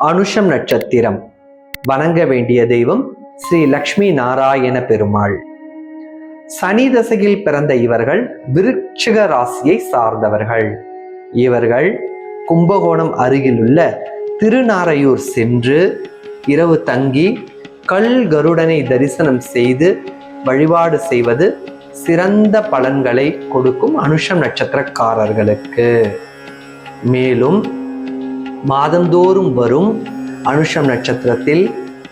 அனுஷம் நட்சத்திரம். வணங்க வேண்டிய தெய்வம் ஸ்ரீ லக்ஷ்மி நாராயண பெருமாள். சனி தசையில் பிறந்த இவர்கள் விருட்சிக ராசியை சார்ந்தவர்கள். இவர்கள் கும்பகோணம் அருகிலுள்ள திருநாரையூர் சென்று இரவு தங்கி கல் கருடனை தரிசனம் செய்து வழிபாடு செய்வது சிறந்த பலன்களை கொடுக்கும் அனுஷம் நட்சத்திரக்காரர்களுக்கு. மேலும் மாதந்தோறும் வரும் அனுஷம் நட்சத்திரத்தில்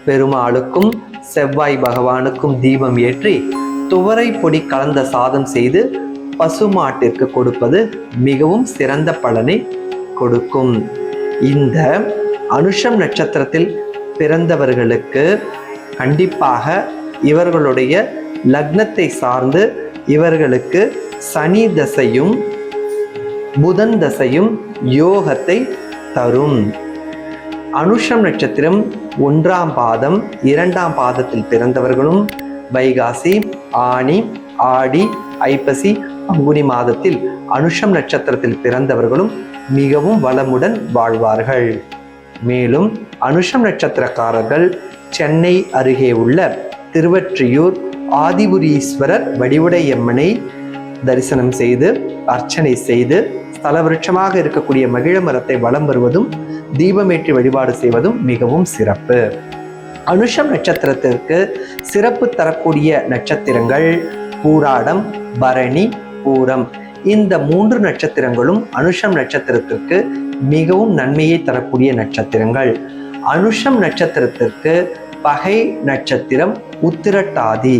பெருமாளுக்கும் செவ்வாய் பகவானுக்கும் தீபம் ஏற்றி துவரை பொடி கலந்த சாதம் செய்து பசுமாட்டிற்கு கொடுப்பது மிகவும் சிறந்த பலனை கொடுக்கும். இந்த அனுஷம் நட்சத்திரத்தில் பிறந்தவர்களுக்கு கண்டிப்பாக இவர்களுடைய லக்னத்தை சார்ந்து இவர்களுக்கு சனி தசையும் புதன் தசையும் யோகத்தை தரும். அனுஷம் நட்சத்திரம் ஒன்றாம் பாதம் இரண்டாம் பாதத்தில் பிறந்தவர்களும் வைகாசி ஆனி ஆடி ஐப்பசி பங்குனி மாதத்தில் அனுஷம் நட்சத்திரத்தில் பிறந்தவர்களும் மிகவும் வளமுடன் வாழ்வார்கள். மேலும் அனுஷம் நட்சத்திரக்காரர்கள் சென்னை அருகே உள்ள திருவற்றியூர் ஆதிபுரீஸ்வரர் வடிவுடையம்மனை தரிசனம் செய்து அர்ச்சனை செய்து ஸ்தல விருட்சமாக இருக்கக்கூடிய மகிழ மரத்தை வலம் வருவதும் தீபமேற்றி வழிபாடு செய்வதும் மிகவும் சிறப்பு. அனுஷம் நட்சத்திரத்திற்கு சிறப்பு தரக்கூடிய நட்சத்திரங்கள் பூராடம் பரணி பூரம். இந்த மூன்று நட்சத்திரங்களும் அனுஷம் நட்சத்திரத்திற்கு மிகவும் நன்மையை தரக்கூடிய நட்சத்திரங்கள். அனுஷம் நட்சத்திரத்திற்கு பகை நட்சத்திரம் உத்திரட்டாதி.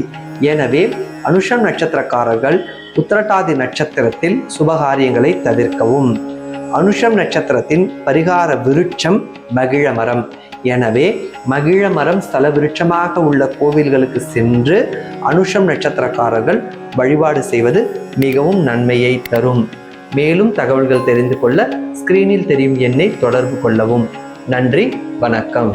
எனவே அனுஷம் நட்சத்திரக்காரர்கள் உத்திரட்டாதி நட்சத்திரத்தில் சுபகாரியங்களை தவிர்க்கவும். அனுஷம் நட்சத்திரத்தின் பரிகார விருட்சம் மகிழ மரம். எனவே மகிழ மரம் ஸ்தல விருட்சமாக உள்ள கோவில்களுக்கு சென்று அனுஷம் நட்சத்திரக்காரர்கள் வழிபாடு செய்வது மிகவும் நன்மையை தரும். மேலும் தகவல்கள் தெரிந்து கொள்ள ஸ்கிரீனில் தெரியும் எண்ணை தொடர்பு கொள்ளவும். நன்றி வணக்கம்.